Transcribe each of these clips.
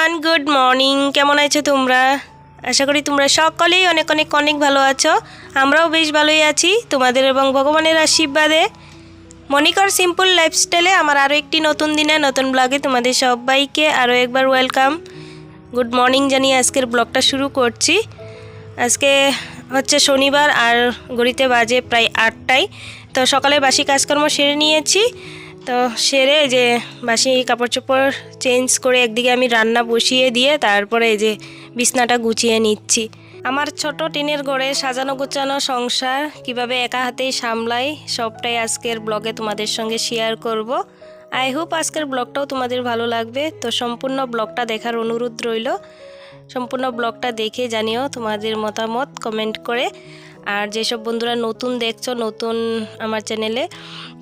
Everyone good morning কেমন আছো তোমরা? আশা করি তোমরা সকলেই অনেক অনেক অনেক ভালো আছো। আমরাও বেশ ভালোই আছি, তোমাদের এবং ভগবানের আশীর্বাদে। মনিকর সিম্পল লাইফস্টাইলে আমার আরও একটি নতুন দিনে, নতুন ব্লগে তোমাদের সবাইকে আরও একবার ওয়েলকাম গুড মর্নিং জানিয়ে আজকের ব্লগটা শুরু করছি। আজকে হচ্ছে শনিবার আর ঘড়িতে বাজে প্রায় আটটায়। তো সকালে বাসি কাজকর্ম সেরে নিয়েছি। তো সেরে যে বাসি কাপড় চোপড় চেঞ্জ করে একদিকে আমি রান্না বসিয়ে দিয়ে তারপরে এই যে বিছনাটা গুছিয়ে নিচ্ছি। আমার ছোট টিনের গড়ে সাজানো গোছানো সংসার কীভাবে একা হাতেই সামলাই সবটাই আজকের ব্লগে তোমাদের সঙ্গে শেয়ার করব। আই হোপ আজকের ব্লগটাও তোমাদের ভালো লাগবে। তো সম্পূর্ণ ব্লগটা দেখার অনুরোধ রইল। সম্পূর্ণ ব্লগটা দেখে জানিও তোমাদের মতামত কমেন্ট করে। আর যেসব বন্ধুরা নতুন দেখছ, নতুন আমার চ্যানেলে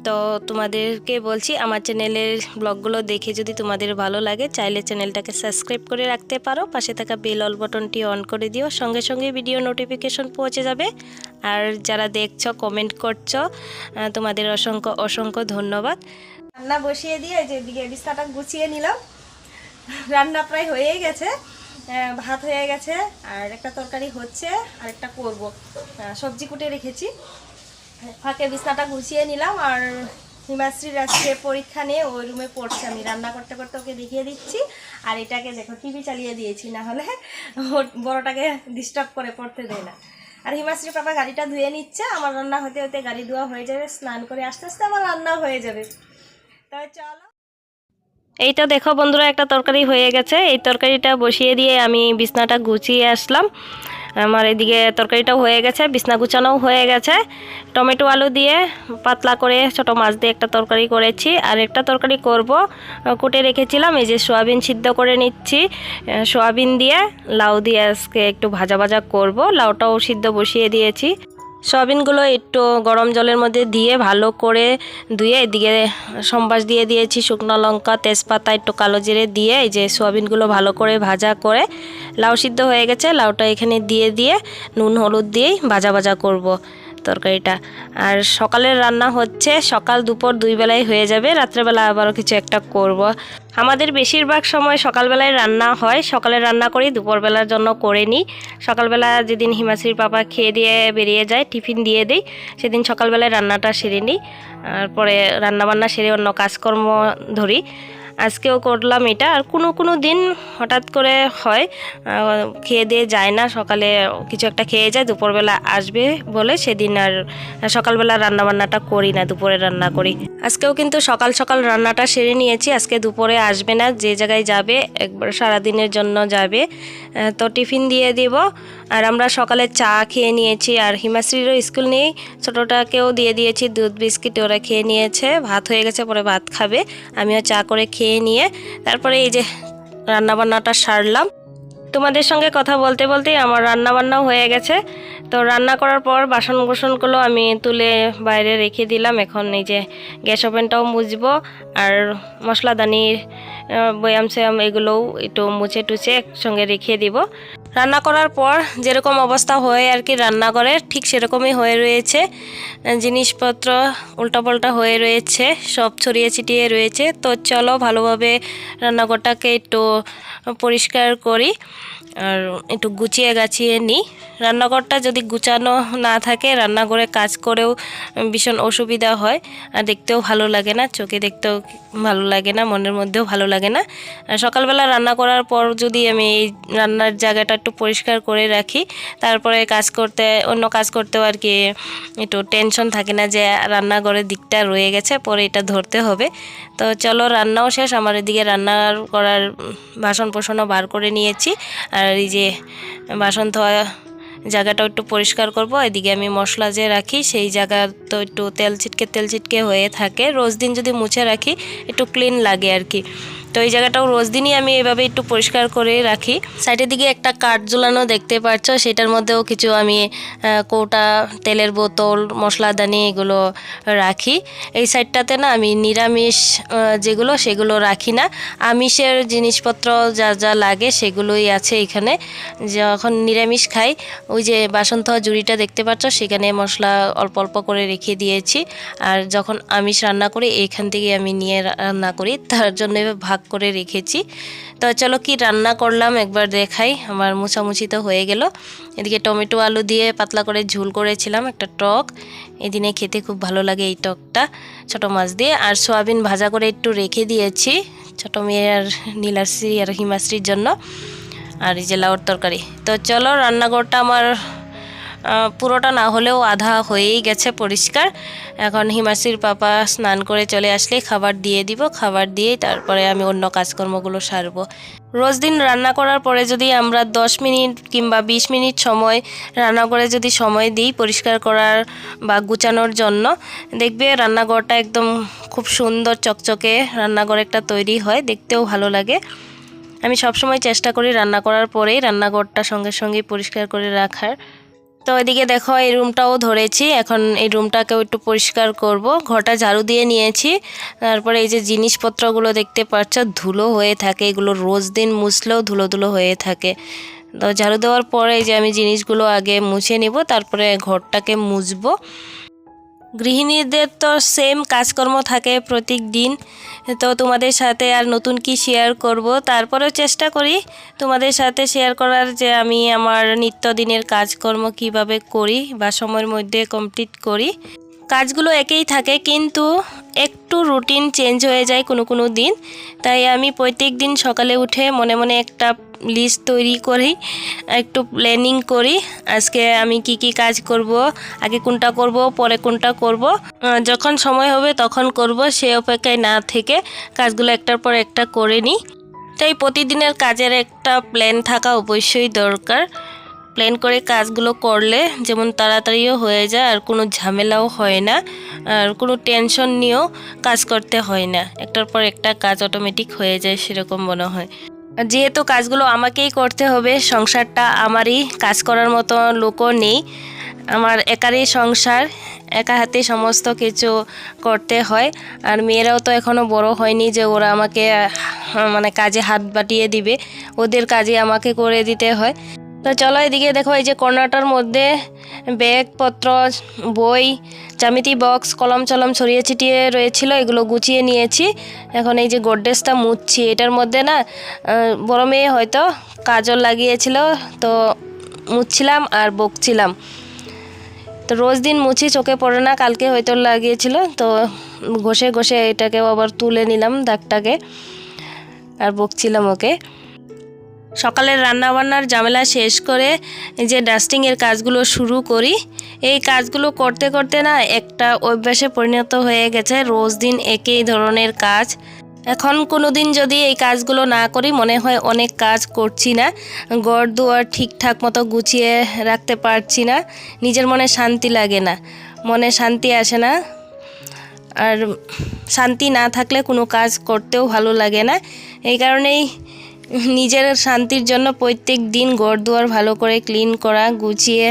তো তোমাদেরকে বলছি, আমার চ্যানেলের ব্লগগুলো দেখে যদি তোমাদের ভালো লাগে, চাইলে চ্যানেলটাকে সাবস্ক্রাইব করে রাখতে পারো। পাশে থাকা বেল অল বটনটি অন করে দিও, সঙ্গে সঙ্গে ভিডিও নোটিফিকেশন পৌঁছে যাবে। আর যারা দেখছ, কমেন্ট করছ তোমাদের অসংখ্য অসংখ্য ধন্যবাদ। রান্না বসিয়ে দিয়ে যে দিকে বিস্তারটা গুছিয়ে নিলাম। রান্না প্রায় হয়েই গেছে। ভাত হয়ে গেছে, আর একটা তরকারি হচ্ছে আর একটা করব সবজি কুটে রেখেছি। ফাঁকে বিছনাটা গুছিয়ে নিলাম আর হিমাশ্রীর আজকে পরীক্ষা নিয়ে ওই রুমে পড়ছে। আমি রান্না করতে করতে ওকে দেখিয়ে দিচ্ছি। আর এটাকে দেখো টিভি চালিয়ে দিয়েছি, না হলে বড়টাকে ডিস্টার্ব করে পড়তে দেয় না। আর হিমাশ্রী পাপা গাড়িটা ধুয়ে নিচ্ছে। আমার রান্না হতে হতে গাড়ি ধোয়া হয়ে যাবে, স্নান করে আস্তে আস্তে আমার রান্না হয়ে যাবে। তবে চলো। এইটা দেখো বন্ধুরা, একটা তরকারি হয়ে গেছে। এই তরকারিটা বসিয়ে দিয়ে আমি বিছনাটা গুছিয়ে আসলাম। আমার এদিকে তরকারিটাও হয়ে গেছে, বিছনা গুছানোও হয়ে গেছে। টমেটো আলু দিয়ে পাতলা করে ছোট মাছ দিয়ে একটা তরকারি করেছি। আর একটা তরকারি করব কুটে রেখেছিলাম, এই যে সোয়াবিন সিদ্ধ করে নিচ্ছি। সোয়াবিন দিয়ে লাউ দিয়ে আজকে একটু ভাজা ভাজা করব, লাউটাও সিদ্ধ বসিয়ে দিয়েছি। সয়াবিনগুলো একটু গরম জলের মধ্যে দিয়ে ভালো করে ধুয়ে এদিকে সম্বাস দিয়ে দিয়েছি, শুকনো লঙ্কা, তেজপাতা, একটু কালো জিরে দিয়ে এই যে সয়াবিনগুলো ভালো করে ভাজা করে লাউ সিদ্ধ হয়ে গেছে, লাউটা এখানে দিয়ে দিয়ে নুন, হলুদ দিয়েই ভাজা ভাজা করব। তরকারিটা। আর সকালের রান্না হচ্ছে, সকাল দুপুর দুই বেলায় হয়ে যাবে, রাত্রেবেলা আবারও কিছু একটা করব। আমাদের বেশিরভাগ সময় সকালবেলায় রান্না হয়, সকালে রান্না করি, দুপুরবেলার জন্য করে নিই। সকালবেলা যেদিন হিমাশ্রীর পাপা খেয়ে দিয়ে বেরিয়ে যায়, টিফিন দিয়ে দিই, সেদিন সকালবেলায় রান্নাটা সেরে নিই। তারপরে রান্নাবান্না সেরে অন্য কাজকর্ম ধরি। আজকেও করলাম এটা। আর কোনো কোনো দিন হঠাৎ করে হয় খেয়ে দিয়ে যায় না, সকালে কিছু একটা খেয়ে যায়, দুপুরবেলা আসবে বলে সেদিন আর সকালবেলা রান্নাবান্নাটা করি না, দুপুরে রান্না করি। আজকেও কিন্তু সকাল সকাল রান্নাটা সেরে নিয়েছি, আজকে দুপুরে আসবে না, যে জায়গায় যাবে একবার সারাদিনের জন্য যাবে। তো টিফিন দিয়ে দিব। আর আমরা সকালে চা খেয়ে নিয়েছি। আর হিমাশ্রীরও স্কুল নেই। ছোটোটাকেও দিয়ে দিয়েছি দুধ, বিস্কিট, ওরা খেয়ে নিয়েছে। ভাত হয়ে গেছে, পরে ভাত খাবে। আমিও চা করে খেয়ে নিয়ে তারপরে এই যে রান্নাবান্নাটা সারলাম। তোমাদের সঙ্গে কথা বলতে বলতেই আমার রান্না বান্নাও হয়ে গেছে। তো রান্না করার পর বাসন কোসনগুলো আমি তুলে বাইরে রেখে দিলাম। এখন এই যে গ্যাস ওভেনটাও মুছবো। আর মশলাদানির বয়াম সয়াম এগুলোও একটু মুছে টুছে একসঙ্গে রেখে দিব। রান্না করার পর যেরকম অবস্থা হয়ে আর কি রান্না করে ঠিক সেরকমই হয়ে রয়েছে। জিনিসপত্র উল্টাপাল্টা হয়ে রয়েছে, সব ছড়িয়ে ছিটিয়ে রয়েছে। তো চলো ভালোভাবে রান্নাঘরটাকে একটু পরিষ্কার করি আর একটু গুছিয়ে গাছিয়ে নিই। রান্নাঘরটা যদি গুছানো না থাকে, রান্নাঘরে কাজ করেও ভীষণ অসুবিধা হয়। আর দেখতেও ভালো লাগে না, চোখে দেখতেও ভালো লাগে না, মনের মধ্যেও ভালো লাগে না। আর সকালবেলা রান্না করার পর যদি আমি এই রান্নার জায়গাটা একটু পরিষ্কার করে রাখি। তারপরে কাজ করতে, অন্য কাজ করতেও আর কি একটু টেনশন থাকে না যে রান্নাঘরের দিকটা রয়ে গেছে, পরে এটা ধরতে হবে। তো চলো রান্নাও শেষ, আমার এদিকে রান্নার করার বাসন পোষণও বার করে নিয়েছি। আর এই যে বাসন ধোয়া জায়গাটাও একটু পরিষ্কার করব, এদিকে আমি মশলা যে রাখি সেই জায়গা তো একটু তেল ছিটকে তেল ছিটকে হয়ে থাকে। রোজ দিন যদি মুছে রাখি, একটু ক্লিন লাগে আর কি। তো এই জায়গাটাও রোজ দিনই আমি এভাবে একটু পরিষ্কার করে রাখি। সাইডের দিকে একটা কাঠ ঝুলানো দেখতে পাচ্ছ, সেটার মধ্যেও কিছু আমি কৌটা, তেলের বোতল, মশলাদানি এগুলো রাখি। এই সাইডটাতে না আমি নিরামিষ যেগুলো সেগুলো রাখি না। আমিষের জিনিসপত্র যা যা লাগে সেগুলোই আছে এখানে। যখন নিরামিষ খাই, ওই যে বাসন ধোয়া জুড়িটা দেখতে পাচ্ছ, সেখানে মশলা অল্প অল্প করে রেখে দিয়েছি। আর যখন আমিষ রান্না করি এইখান থেকে আমি নিয়ে রান্না করি। তার জন্য ভাগ করে রেখেছি। তো চলো কি রান্না করলাম একবার দেখাই। আমার মোছামুছি তো হয়ে গেল। এদিকে টমেটো আলু দিয়ে পাতলা করে ঝুল করেছিলাম একটা টক। এদিনে খেতে খুব ভালো লাগে এই টকটা, ছোট মাছ দিয়ে। আর সোয়াবিন ভাজা করে একটু রেখে দিয়েছি, ছোট মেয়ে আর নীলাশ্রী আর হিমাশ্রীর জন্য। আর এই যে লাউর তরকারি। তো চলো রান্নাঘরটা আমার পুরোটা না হলেও আধা হয়েই গেছে পরিষ্কার। এখন হিমাশ্রীর পাপা স্নান করে চলে আসলে খাবার দিয়ে দিব, খাবার দিয়ে তারপরে আমি অন্য কাজকর্মগুলো সারবো। রোজ দিন রান্না করার পরে যদি আমরা দশ মিনিট কিংবা বিশ মিনিট সময় রান্না করে যদি সময় দিই পরিষ্কার করার বা গুছানোর জন্য, দেখবে রান্নাঘরটা একদম খুব সুন্দর চকচকে রান্নাঘর একটা তৈরি হয়, দেখতেও ভালো লাগে। আমি সবসময় চেষ্টা করি রান্না করার পরেই রান্নাঘরটা সঙ্গে সঙ্গে পরিষ্কার করে রাখার। তো এদিকে দেখো, এই রুমটাও ধরেছি। এখন এই রুমটাকেও একটু পরিষ্কার করব। ঘরটা ঝাড়ু দিয়ে নিয়েছি। তারপরে এই যে জিনিসপত্রগুলো দেখতে পাচ্ছ, ধুলো হয়ে থাকে। এগুলো রোজ দিন মুছলেও ধুলো ধুলো হয়ে থাকে। তো ঝাড়ু দেওয়ার পরে এই যে আমি জিনিসগুলো আগে মুছে নিব, তারপরে ঘরটাকে মুছবো। গৃহিণীদের তো সেম কাজকর্ম থাকে প্রত্যেক দিন তো তোমাদের সাথে আর নতুন কি শেয়ার করব? তারপরেও চেষ্টা করি তোমাদের সাথে শেয়ার করার যে আমি আমার নিত্যদিনের কাজকর্ম কীভাবে করি বা সময়ের মধ্যে কমপ্লিট করি। কাজগুলো একই থাকে কিন্তু একটু রুটিন চেঞ্জ হয়ে যায় কোনো কোনো দিন। তাই আমি প্রত্যেক দিন সকালে উঠে মনে মনে একটা লিস্ট তৈরি করি, একটু প্ল্যানিং করি, আজকে আমি কি কি কাজ করব, আগে কোনটা করব, পরে কোনটা করব যখন সময় হবে তখন করব, সে অপেক্ষায় না থেকে কাজগুলো একটার পর একটা করে নিই তাই প্রতিদিনের কাজের একটা প্ল্যান থাকা অবশ্যই দরকার। প্ল্যান করে কাজগুলো করলে যেমন তাড়াতাড়িও হয়ে যায়, আর কোনো ঝামেলাও হয় না, আর কোনো টেনশন নিয়েও কাজ করতে হয় না। একটার পর একটা কাজ অটোমেটিক হয়ে যায়, সেরকম মনে হয়। যেহেতু কাজগুলো আমাকেই করতে হবে, সংসারটা আমারই, কাজ করার মতো লোকও নেই। আমার একারই সংসার, একা হাতে সমস্ত কিছু করতে হয়। আর মেয়েরাও তো এখনও বড় হয়নি যে ওরা আমাকে মানে কাজে হাত বাটিয়ে দিবে। ওদের কাজে আমাকে করে দিতে হয়। তো চলো এদিকে দেখো, এই যে কর্নারটার মধ্যে ব্যাগপত্র, বই, জ্যামিতি বক্স, কলম চলম ছড়িয়ে ছিটিয়ে রয়েছিল, এগুলো গুছিয়ে নিয়েছি। এখন এই যে গোড্রেজটা মুছছি, এটার মধ্যে না বড় মেয়ে হয়তো কাজল লাগিয়েছিল, তো মুছছিলাম আর বকছিলাম। তো রোজ দিন মুছি, চোখে পড়ে না, কালকে হয়তো লাগিয়েছিল, তো ঘষে ঘষে এটাকেও আবার তুলে নিলাম দাগটাকে, আর বকছিলাম ওকে। সকালের রান্নাবান্নার ঝামেলা শেষ করে যে ডাস্টিংয়ের কাজগুলো শুরু করি। এই কাজগুলো করতে করতে না একটা অভ্যাসে পরিণত হয়ে গেছে, রোজ দিন একই ধরনের কাজ। এখন কোনো দিন যদি এই কাজগুলো না করি, মনে হয় অনেক কাজ করছি না ঘর দুয়ার ঠিকঠাক মতো গুছিয়ে রাখতে পারছি না, নিজের মনে শান্তি লাগে না, মনে শান্তি আসে না। আর শান্তি না থাকলে কোনো কাজ করতেও ভালো লাগে না। এই কারণেই নিজের শান্তির জন্য প্রত্যেক দিন দুয়ার ভালো করে ক্লিন করা, গুছিয়ে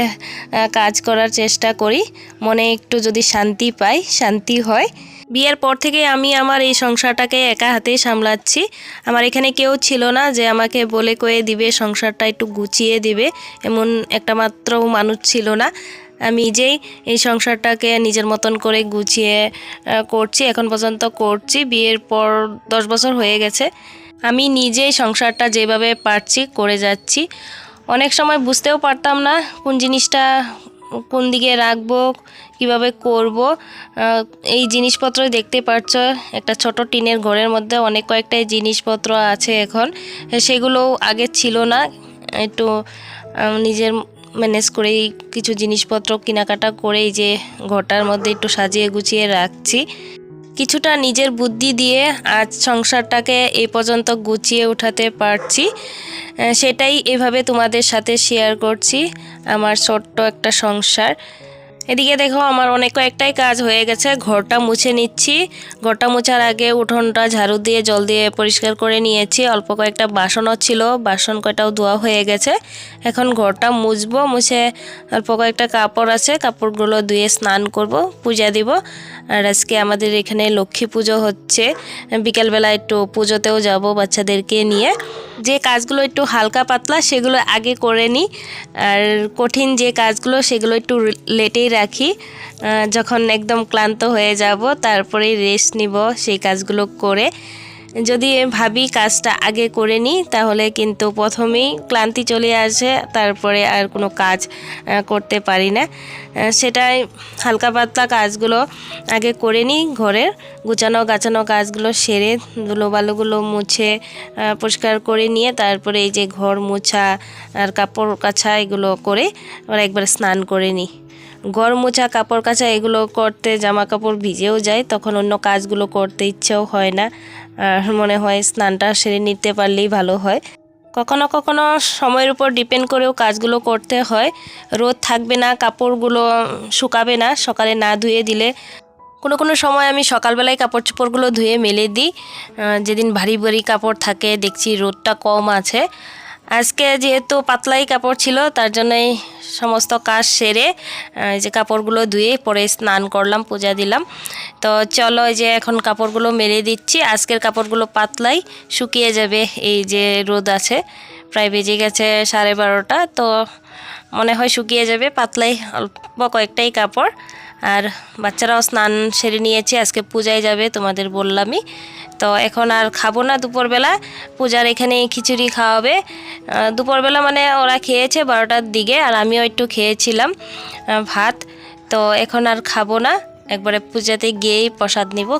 কাজ করার চেষ্টা করি। মনে একটু যদি শান্তি পাই, শান্তি হয়। বিয়ের পর থেকে আমি আমার এই সংসারটাকে একা হাতেই সামলাচ্ছি। আমার এখানে কেউ ছিল না যে আমাকে বলে কয়ে দিবে, সংসারটা একটু গুছিয়ে দিবে। এমন একটা মাত্র মানুষ ছিল না। আমি নিজেই এই সংসারটাকে নিজের মতন করে গুছিয়ে করছি। এখন পর্যন্ত করছি। বিয়ের পর দশ বছর হয়ে গেছে। আমি নিজেই সংসারটা যেভাবে পারছি করে যাচ্ছি। অনেক সময় বুঝতেও পারতাম না কোন জিনিসটা কোন দিকে রাখব, কীভাবে করব। এই জিনিসপত্র দেখতে পাচ্ছ, একটা ছোট টিনের ঘরের মধ্যে অনেক কয়েকটাই জিনিসপত্র আছে এখন। সেগুলো আগে ছিল না। একটু নিজের ম্যানেজ করেই কিছু জিনিসপত্র কেনাকাটা করেই যে ঘরটার মধ্যে একটু সাজিয়ে গুছিয়ে রাখছি। কিছুটা নিজের বুদ্ধি দিয়ে আজ সংসারটাকে এ পর্যন্ত গুছিয়ে উঠাতে পারছি। সেটাই এভাবে তোমাদের সাথে শেয়ার করছি, আমার ছোট্ট একটা সংসার। এদিকে দেখো, আমার অনেক কয়েকটাই কাজ হয়ে গেছে, ঘরটা মুছে নিচ্ছি। ঘরটা মোছার আগে উঠোনটা ঝাড়ু দিয়ে, জল দিয়ে পরিষ্কার করে নিয়েছি। অল্প কয়েকটা বাসনও ছিল, বাসন কয়টাও ধোয়া হয়ে গেছে। এখন ঘরটা মুছবো, মুছে অল্প কয়েকটা কাপড় আছে, কাপড়গুলো ধুয়ে স্নান করব, পূজা দিব। আর আজকে আমাদের এখানে লক্ষ্মী পুজো হচ্ছে। বিকেলবেলা একটু পুজোতেও যাব বাচ্চাদেরকে নিয়ে। যে কাজগুলো একটু হালকা পাতলা, সেগুলো আগে করে নিই। আর কঠিন যে কাজগুলো, সেগুলো একটু লেটেই রাখি। যখন একদম ক্লান্ত হয়ে যাব, তারপরেই রেস্ট নিব সেই কাজগুলো করে। যদি ভাবি কাজটা আগে করে নিই তাহলে কিন্তু প্রথমেই ক্লান্তি চলে আসে, তারপরে আর কোনো কাজ করতে পারি না। সেটাই হালকা পাতলা কাজগুলো আগে করে নিই ঘরের, গুছানো গাছানো কাজগুলো সেরে ধুলো বালুগুলো মুছে পরিষ্কার করে নিয়ে তারপরে এই যে ঘর মোছা আর কাপড় কাছা এগুলো করে আবার একবার স্নান করে নিই ঘর মোছা, কাপড় কাচা এগুলো করতে জামা কাপড় ভিজেও যায়, তখন অন্য কাজগুলো করতে ইচ্ছেও হয় না। মনে হয় স্নানটা সেরে নিতে পারলেই ভালো হয়। কখনো কখনো সময়ের উপর ডিপেন্ড করেও কাজগুলো করতে হয়। রোদ থাকবে না, কাপড়গুলো শুকাবে না, সকালে না ধুয়ে দিলে কোনো কোনো সময় আমি সকালবেলায় কাপড় চোপড়গুলো ধুয়ে মেলে দিই। যেদিন ভারী ভারী কাপড় থাকে, দেখছি রোদটা কম আছে। আজকে যেহেতু পাতলাই কাপড় ছিল, তার জন্যই সমস্ত কাজ সেরে যে কাপড়গুলো ধুয়ে পরে স্নান করলাম, পূজা দিলাম। তো চলো যে এখন কাপড়গুলো মেলে দিচ্ছি। আজকের কাপড়গুলো পাতলাই, শুকিয়ে যাবে, এই যে রোদ আছে, প্রায় বেজে গেছে সাড়ে বারোটা। তো মনে হয় শুকিয়ে যাবে, পাতলাই, অল্প কয়েকটাই কাপড়। আর বাচ্চারাও স্নান সেরে নিয়েছে, আজকে পূজায় যাবে, তোমাদের বললামই। তো এখন আর খাব না দুপুরবেলা, পূজার এখানে খিচুড়ি খাওয়াবে। দুপুরবেলা মানে ওরা খেয়েছে বারোটার দিকে, আর আমিও একটু খেয়েছিলাম ভাত। তো এখন আর খাব না, একবারে পূজাতে গিয়েই প্রসাদ নিব।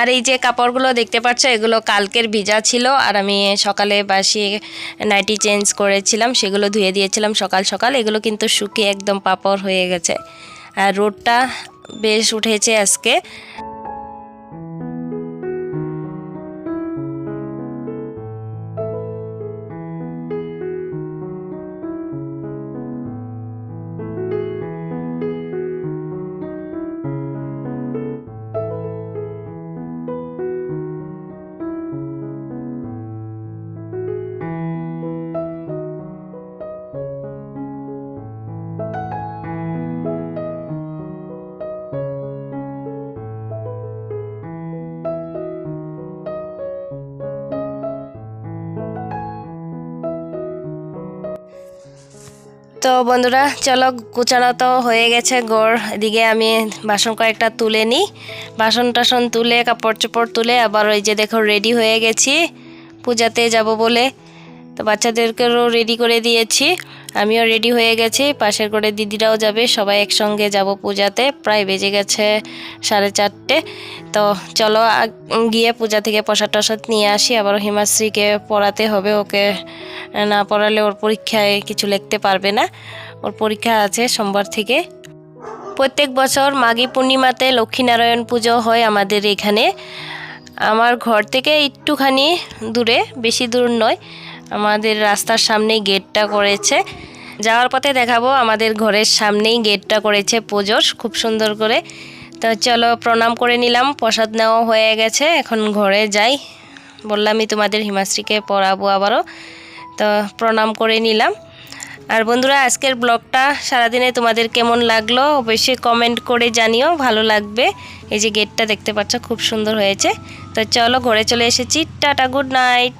আর এই যে কাপড়গুলো দেখতে পাচ্ছ, এগুলো কালকের ভিজা ছিল। আর আমি সকালে বাসি নাইটি চেঞ্জ করেছিলাম, সেগুলো ধুয়ে দিয়েছিলাম সকাল সকাল। এগুলো কিন্তু শুকিয়ে একদম পাপড় হয়ে গেছে। আর রোডটা বেশ উঠেছে আজকে। তো বন্ধুরা, চলো কুচানো তো হয়ে গেছে গোড় এদিকে আমি বাসন কয়েকটা তুলে নিই। বাসন টাসন তুলে, কাপড় চোপড় তুলে, আবার ওই যে দেখো রেডি হয়ে গেছি। পূজাতে যাব বলে, তো বাচ্চাদেরকেও রেডি করে দিয়েছি। আমিও রেডি হয়ে গেছি। পাশের করে দিদিরাও যাবে, সবাই একসঙ্গে যাব পূজাতে। প্রায় বেজে গেছে সাড়ে চারটে। তো চলো গিয়ে পূজা থেকে প্রসাদ টসাদ নিয়ে আসি। আবার হিমাশ্রীকে পড়াতে হবে, ওকে না পড়ালে ওর পরীক্ষায় কিছু লিখতে পারবে না। ওর পরীক্ষা আছে সোমবার থেকে। প্রত্যেক বছর মাঘী পূর্ণিমাতে লক্ষ্মীনারায়ণ পুজো হয় আমাদের এখানে। আমার ঘর থেকে একটুখানি দূরে, বেশি দূর নয়। আমাদের রাস্তার সামনেই গেটটা করেছে। যাওয়ার পথে দেখাবো, আমাদের ঘরের সামনেই গেটটা করেছে পুজোর, খুব সুন্দর করে। তো চলো প্রণাম করে নিলাম, প্রসাদ নেওয়া হয়ে গেছে, এখন ঘরে যাই। বললামই তোমাদের হিমাশ্রীকে পড়াবো আবারও। তো প্রণাম করে নিলাম। আর বন্ধুরা, আজকের ব্লগটা সারাদিনে তোমাদের কেমন লাগল অবশ্যই কমেন্ট করে জানিও, ভালো লাগবে। এই যে গেটটা দেখতে পাচ্ছ, খুব সুন্দর হয়েছে। তো চলো, ঘরে চলে এসেছি। Tata, good night.